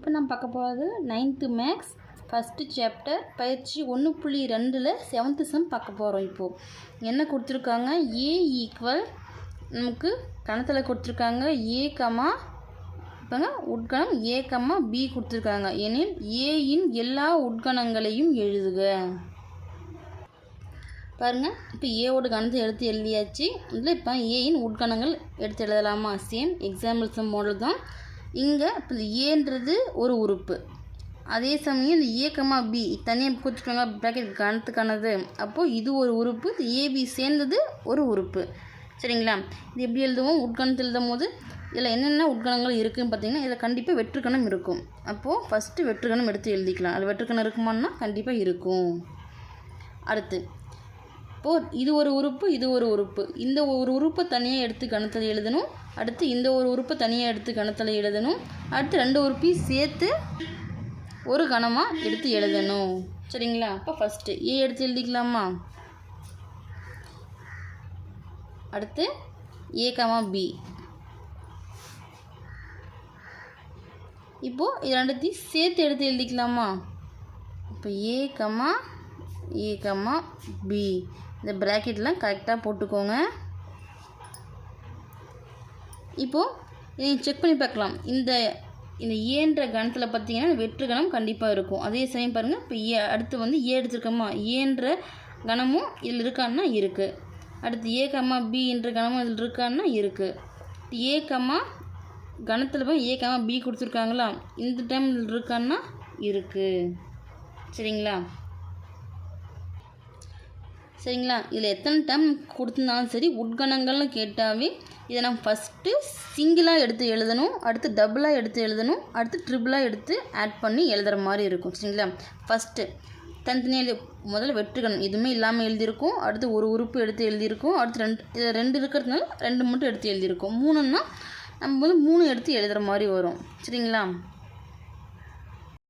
இப்போ நம்ம பார்க்க போகிறது நைன்த்து மேக்ஸ் ஃபஸ்ட்டு சாப்டர் பயிற்சி ஒன்று புள்ளி ரெண்டில் செவன்த்து சம் பார்க்க போகிறோம் இப்போது என்ன கொடுத்துருக்காங்க? ஏ ஈக்குவல் நமக்கு கணத்தில் கொடுத்துருக்காங்க. ஏ கமா இப்போங்க உட்கணம் ஏ கமா பி கொடுத்துருக்காங்க. எனில் ஏயின் எல்லா உட்கணங்களையும் எழுதுக. பாருங்கள் இப்போ ஏவோட கணத்தை எடுத்து எழுதியாச்சு. இதில் இப்போ ஏயின் உட்கணங்கள் எடுத்து எழுதலாமா? சேம் எக்ஸாம்பிள்ஸ் மாடல் தான் இங்கே இப்போ இந்த ஏன்றது ஒரு உறுப்பு. அதே சமயம் இந்த ஏக்கமா பி தனியாக குறிச்சிக்கோங்க ப்ராக்கெட் கணத்துக்கானது. அப்போது இது ஒரு உறுப்பு இது ஏபி சேர்ந்தது ஒரு உறுப்பு. சரிங்களா? இது எப்படி எழுதுவோம்? உட்கணத்தில் எழுதும் போது இதில் என்னென்ன உட்கணங்கள் இருக்குதுன்னு பார்த்தீங்கன்னா இதில் கண்டிப்பாக வெற்றுக்கணம் இருக்கும். அப்போது ஃபஸ்ட்டு வெற்றுக்கணம் எடுத்து எழுதிக்கலாம். அது வெற்றுக்கணம் இருக்குமான்னா கண்டிப்பாக இருக்கும். அடுத்து அப்போது இது ஒரு உறுப்பு இது ஒரு உறுப்பு. இந்த ஒரு உறுப்பை தனியாக எடுத்து கணத்தில் எழுதணும். அடுத்து இந்த ஒரு உறுப்பை தனியாக எடுத்து கணத்தில் எழுதணும். அடுத்து ரெண்டு உறுப்பையும் சேர்த்து ஒரு கணமாக எடுத்து எழுதணும். சரிங்களா? அப்போ ஃபஸ்ட்டு ஏ எடுத்து எழுதிக்கலாமா? அடுத்து ஏ கமா பி இப்போது இது ரெண்டுத்தையும் சேர்த்து எடுத்து எழுதிக்கலாமா? இப்போ A comma E, A B இந்த ப்ராக்கெட்லாம் கரெக்டாக போட்டுக்கோங்க. இப்போது நீங்கள் செக் பண்ணி பார்க்கலாம். இந்த இந்த e ஏன்ற கணத்தில் பார்த்தீங்கன்னா வெற்று கணம் கண்டிப்பாக இருக்கும். அதே சமயம் பாருங்கள் இப்போ ஏ e அடுத்து வந்து ஏ எடுத்துருக்கோமா? ஏன்ற கணமும் இதில் இருக்கான்னா இருக்குது அடுத்து ஏ கம்மா பி என்ற கணமும் இதில் இருக்கான்னா இருக்குது ஏ கம்மா கணத்தில் போய் ஏ கம்மா பி கொடுத்துருக்காங்களா? இந்த டைம் இதில் இருக்கான்னா இருக்குது சரிங்களா? சரிங்களா? இதில் எத்தனை டைம் கொடுத்துருந்தாலும் சரி உட்கணங்கள்னு கேட்டாவே இதை நம்ம ஃபஸ்ட்டு சிங்கிளாக எடுத்து எழுதணும் அடுத்து டபுளாக எடுத்து எழுதணும் அடுத்து ட்ரிபிளாக எடுத்து ஆட் பண்ணி எழுதுகிற மாதிரி இருக்கும். சரிங்களா? ஃபஸ்ட்டு தனித்தனியாக எழுதி முதல்ல வெற்றுக்கணும். எதுவுமே இல்லாமல் எழுதியிருக்கும். அடுத்து ஒரு உறுப்பு எடுத்து எழுதியிருக்கும். அடுத்து ரெண்டு இதில் ரெண்டு இருக்கிறதுனால ரெண்டு மட்டும் எடுத்து எழுதியிருக்கோம். மூணுன்னா நம்ம வந்து மூணு எடுத்து எழுதுகிற மாதிரி வரும். சரிங்களா?